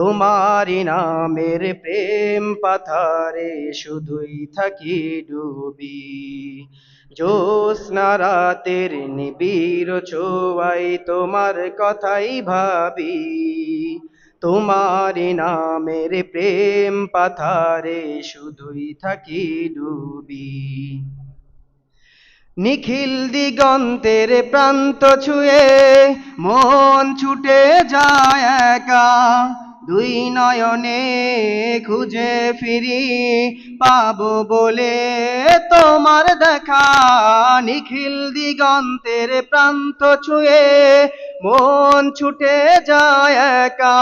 তোমারি নামের প্রেম পাথারে শুধুই থাকি ডুবি। জ্যোৎস্না রাতের নিবিড় ছোয়াই তোমার কথাই ভাবি। তোমারি নামের প্রেম পাথারে শুধুই থাকি ডুবি। নিখিল দিগন্তের প্রান্ত ছুঁয়ে মন ছুটে যায় একা। দুই নয়নে খুঁজে ফিরি পাবো বলে তোমার দেখা। নিখিল দিগন্তের প্রান্ত ছুঁয়ে মন ছুটে যায় একা।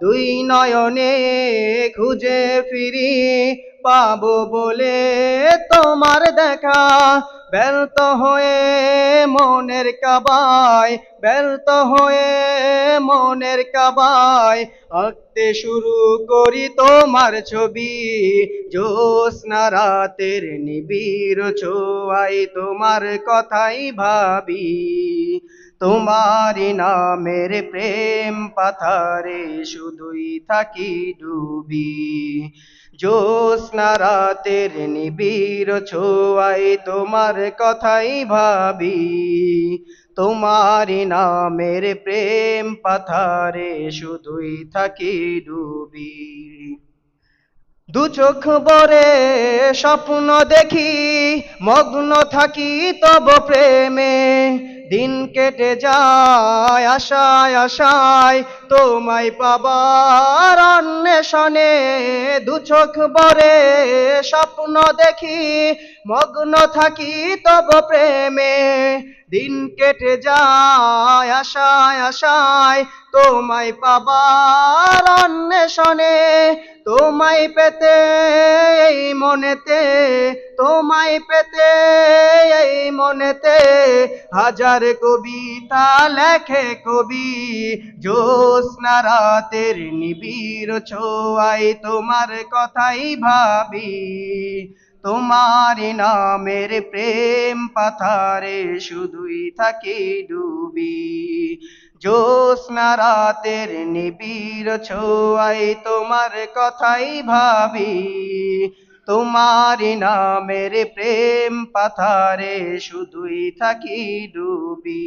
দুই নয়নে খুঁজে ফিরি পাবো বলে তোমার দেখা। ব্যর্থ হয়ে মনের কাবায়, ব্যর্থ হয়ে মনের কাবায়। আঁকতে শুরু করি তোমার ছবি, জ্যোৎস্না রাতের নিবিড় ছোয়াই তোমার কথাই ভাবি। তোমারি নামের প্রেম পাথারে শুধুই থাকি ডুবি। জ্যোৎস্না রাতের নিবিড় ছোয়াই তোমার কথাই ভাবি। তোমারি নামের প্রেম পাথারে শুধুই থাকি ডুবি। দু চোখ বরে স্বপ্ন দেখি মগ্ন থাকি তব প্রেমে। দিন কেটে যায় আশায় আশায়, তোমায় পাবার অন্বেষণে দু চোখ বরে স্বপ্ন দেখি। মগ্ন থাকি তব প্রেমে, দিন কেটে যায় আশায় আশায়, তোমায় পাবার অন্বেষণে তোমায় পেতে, এই মনেতে, তোমায় পেতে, এই মনেতে হাজার কবিতা লেখে কবি। জ্যোৎস্না রাতের নিবিড় ছোয়াই তোমার কথাই ভাবি। তোমার নামের প্রেম পাথারে শুধুই থাকি ডুবি। জ্যোৎস্না নিবিড় ছোয়াই তোমার কথাই ভাবি। তোমার নামের প্রেম পাথারে শুধুই থাকি ডুবি।